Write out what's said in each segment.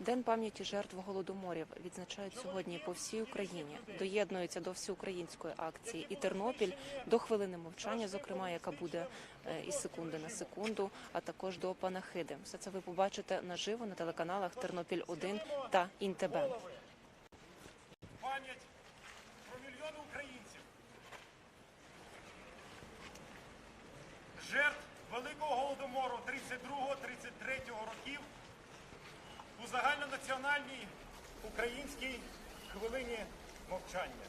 День пам'яті жертв голодоморів відзначають сьогодні по всій Україні. Доєднуються до всеукраїнської акції і Тернопіль до хвилини мовчання, зокрема, яка буде е, із секунди на секунду, а також до панахиди. Все це ви побачите наживо на телеканалах Тернопіль 1 та Інтеб. пам'ять про мільйони українців, жертв Великого Голодомору 32-33 років у загальнонаціональній українській хвилині мовчання.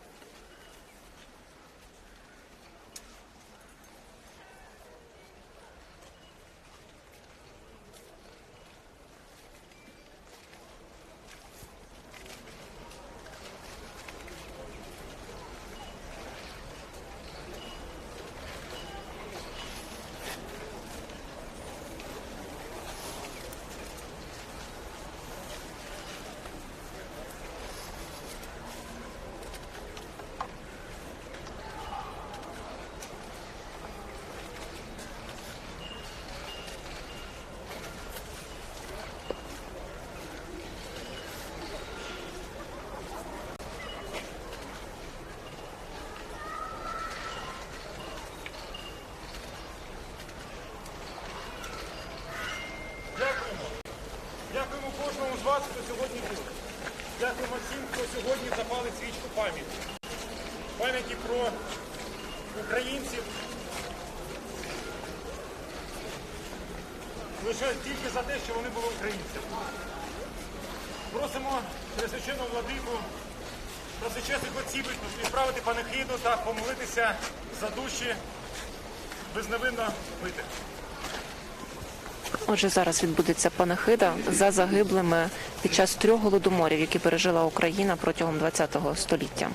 Дякуємо. Дякуємо кожному з вас, хто сьогодні тут. Дякуємо всім, хто сьогодні запалить свічку пам'яті. Пам'яті про українців. Лише тільки за те, що вони були українцями. Просимо Пресвященного владику всечесних отців відправити панихиду та помолитися за душі безневинно вбитих. Отже, зараз відбудеться панахида за загиблими під час трьох голодоморів, які пережила Україна протягом ХХ століття.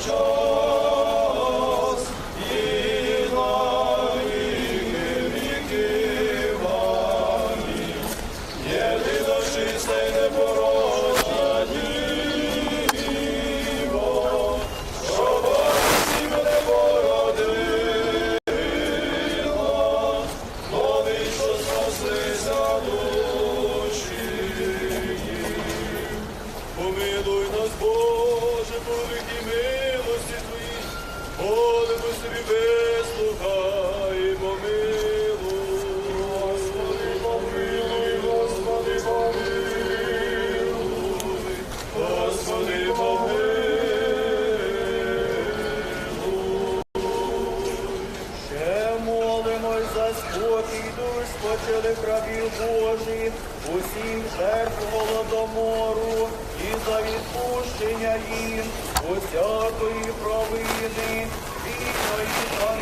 Повсякчас, молимо собі вислухай, і помилуй. Господи, помилуй, Господи, помилуй, Господи, помилуй. Ще молимось за спокій душ рабів Божих, усіх жертв голодомору і за відпущення їм усякої провини, вічної та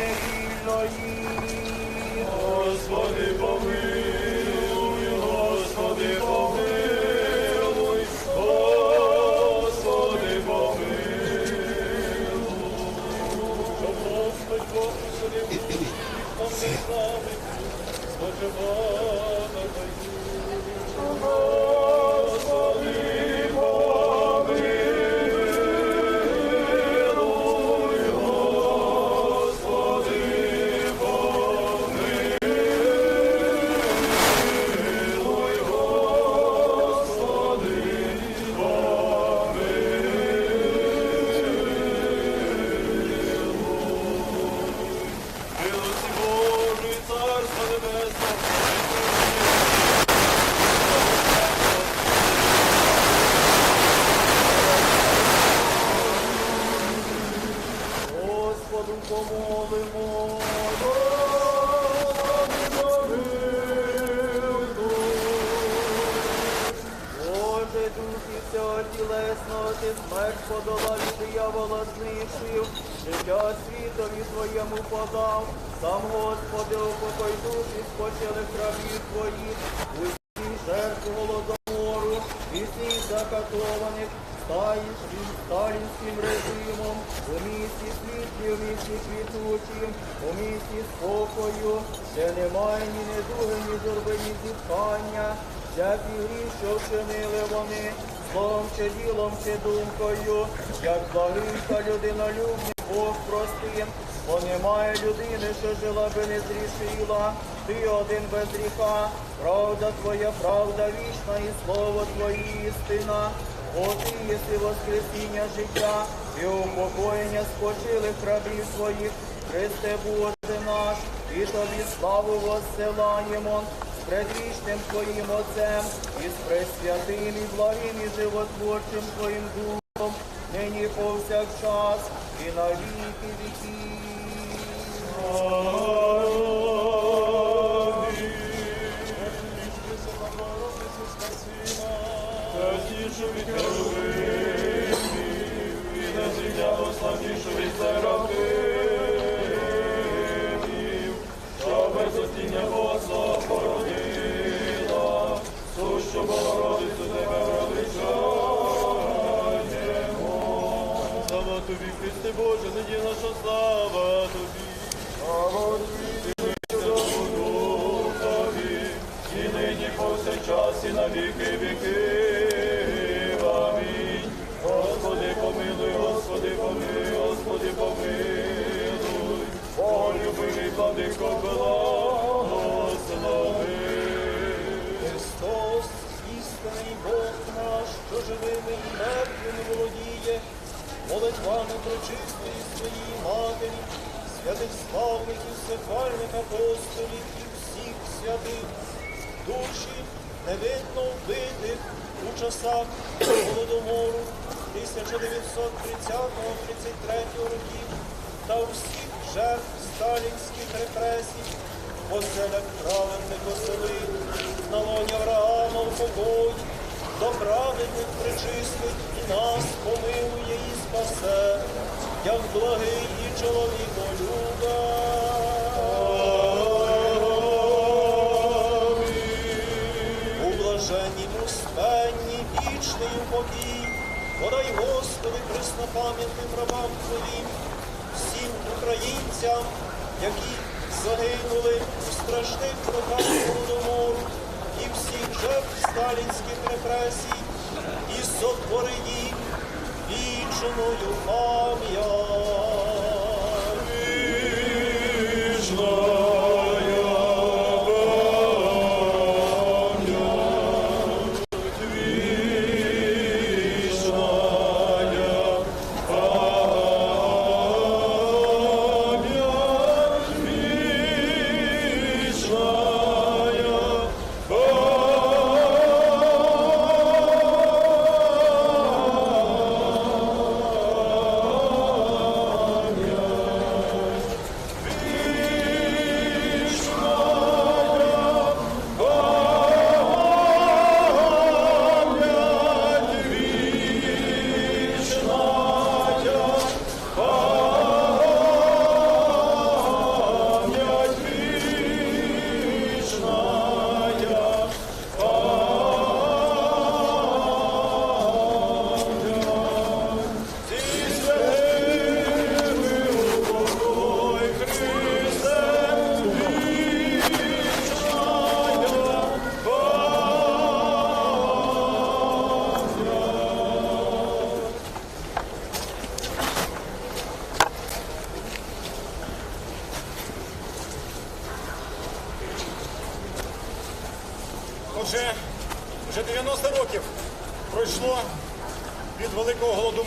тілесного, ти смерть подолав і диявола знищив, життя світові твоєму подав, сам Господи, упокой душі, спочили крові твої, усі жертв голодомору, і всіх закатованих, стаїшнім сталінським режимом, у місті світлі, у місті квітучим, у місті спокою, де немає ні недуги, ні журби, ні зітхання, всякі гріх, що вчинили вони, словом чи ділом, чи думкою, як та людинолюбний Бог простим, бо немає людини, що жила би не зрішила, ти один без гріха, правда твоя, правда вічна, і слово твоє істина. Бо ти єси воскресіння життя і упокоєння спочилих рабів своїх, Христе Боже наш, і тобі славу воссилаємо предвічним Твоїм Отцем і з пресвятим і благим і животворчим Твоїм Духом, нині повсякчас і на віки життя пославнішу від серафимів, Богородицю тебе величаємо. Слава тобі, Христе Боже, нині наша слава тобі. Слава Духові, і нині повсякчас, і на віки віки. Господи, помилуй, Господи, помилуй, Господи, помилуй. Полюбивий владико, благослови. Що живими і мертвими володіє, молитвами прочистої своїй матері, святих славних і всехвальних апостолів і всіх святих, душі невидно вбитих у часах Голодомору 1930-33 років та усіх жертв сталінських репресій, оселях праведних оселив, на лоні Авраама упокой, до праведних причислить і нас помилує і спасе, як благий і чоловіколюба. У блаженній успенні вічний упокій, подай Господи преснопам'ятним рабам Твоїм, всім українцям, які загинули у страшних роках Голодомору всіх жертв сталінських репресій, і сотвори їх вічною пам'ять.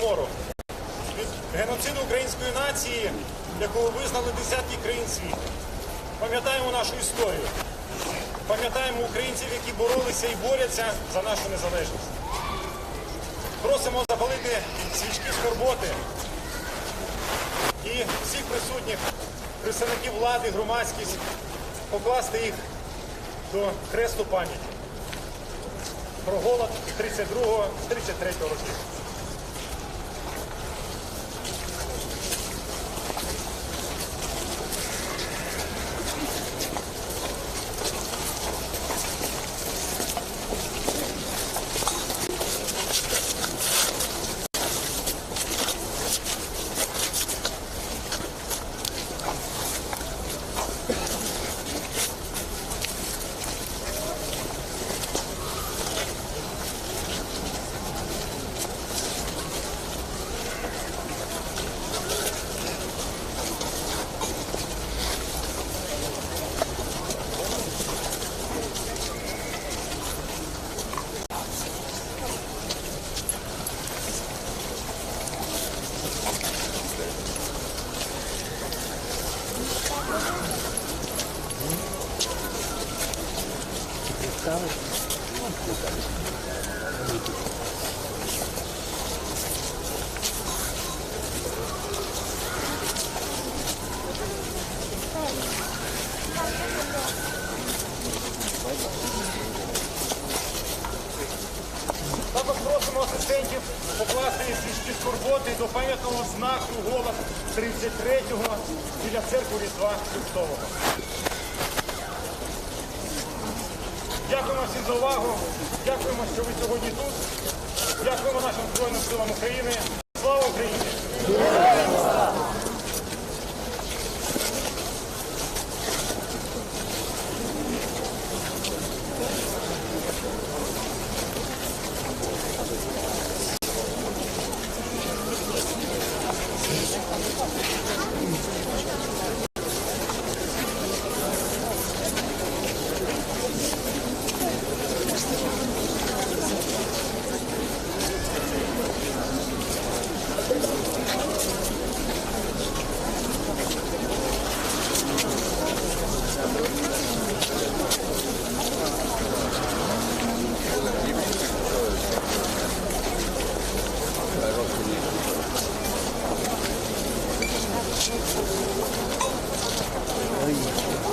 Голодомору, від геноциду української нації, якого визнали десятки країн світу. Пам'ятаємо нашу історію, пам'ятаємо українців, які боролися і борються за нашу незалежність. Просимо запалити свічки скорботи і всіх присутніх представників влади, громадськість, покласти їх до хресту пам'яті про голод 32-33 років. Також просимо асистентів покласти свічки скорботи до пам'ятного знаку голос 33-го біля церкви Різдва Христового. Дякуємо всім за увагу. Дякуємо, що ви сьогодні тут. Дякуємо нашим Збройним силам України. Слава Україні!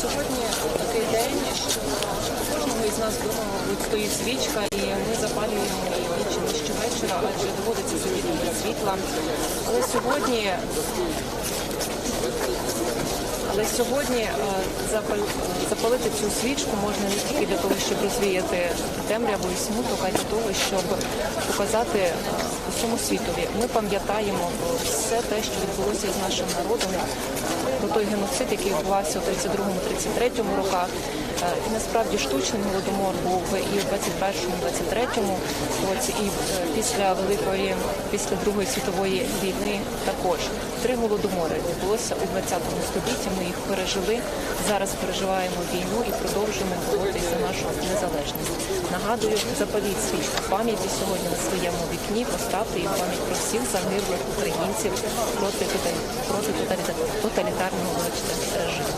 Сьогодні такий день, що у кожного із нас вдома, мабуть, стоїть свічка, і ми запалюємо її чи не щовечора, адже доводиться сидіти без світла. Але сьогодні, але сьогодні е, запалити цю свічку можна не тільки для того, щоб розвіяти темряву і смуток, а й для того, щоб показати е, усьому світові. Ми пам'ятаємо про все те, що відбулося з нашим народом, е, про той геноцид, який відбувався у 32-33 роках. Е, І насправді штучний голодомор був і в 21-23 році, і е, після великої, після Другої світової війни також. Три голодомори відбулося у 20 столітті. Ми їх пережили. Зараз переживаємо війну і продовжуємо боротися за нашу незалежність. Нагадую, запаліть свічку пам'яті сьогодні на своєму вікні. Поставте в пам'ять про всіх загиблих українців проти проти тоталіта- тоталітарного режиму.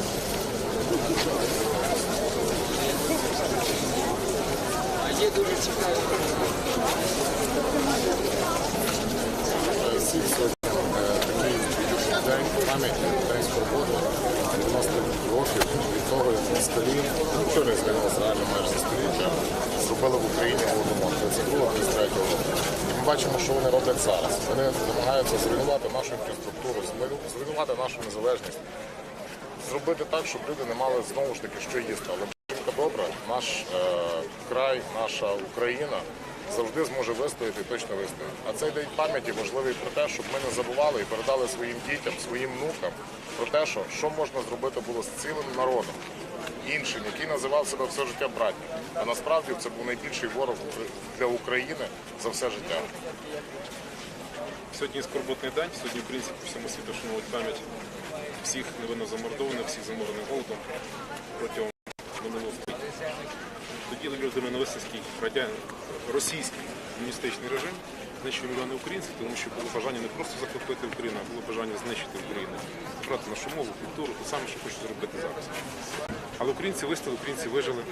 всіх сьогодні е, такий день пам'яті, день свободи, 90 років від того, як на столі, нічого не змінилося реально майже за століття, зробили в Україні голодомор 32 23 року. І ми бачимо, що вони роблять зараз. Вони намагаються зруйнувати нашу інфраструктуру, зруйнувати нашу незалежність, зробити так, щоб люди не мали знову ж таки що їсти. Але добра, наш е, край, наша Україна завжди зможе вистояти точно вистояти. А цей день пам'яті важливий про те, щоб ми не забували і передали своїм дітям, своїм внукам про те, що, що можна зробити було з цілим народом, іншим, який називав себе все життя братнім. А насправді це був найбільший ворог для України за все життя. Сьогодні скорботний день. Сьогодні українці по всьому світу вшановують пам'ять всіх невинно замордованих, всіх заморених голодом протягом минулого. Тоді людиноненависницький радян російський комуністичний режим знищив мільйони українців, тому що було бажання не просто захопити Україну, а було бажання знищити Україну, забрати нашу мову, культуру, те саме, що хочуть зробити зараз. Але українці вистали, українці вижили,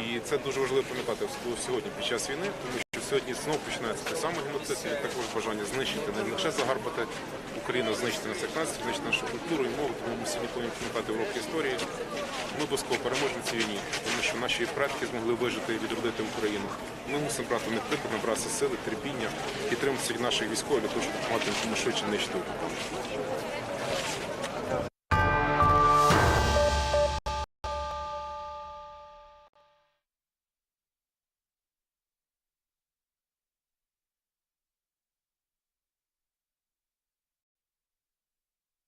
і це дуже важливо пам'ятати особливо сьогодні під час війни, сьогодні знову починається той самий геноцид, і також бажання знищити не лише загарбати Україну, знищити нас як націю, знищити нашу культуру і мову. Тому ми сьогодні повинні пам'ятати уроки історії. Ми обов'язково переможемо в цій війні, тому що наші предки змогли вижити і відродити Україну. Ми мусимо брати не приклад, набратися сили, терпіння, підтримати наших військових для того, щоб допомагати їм швидше нищити Україну.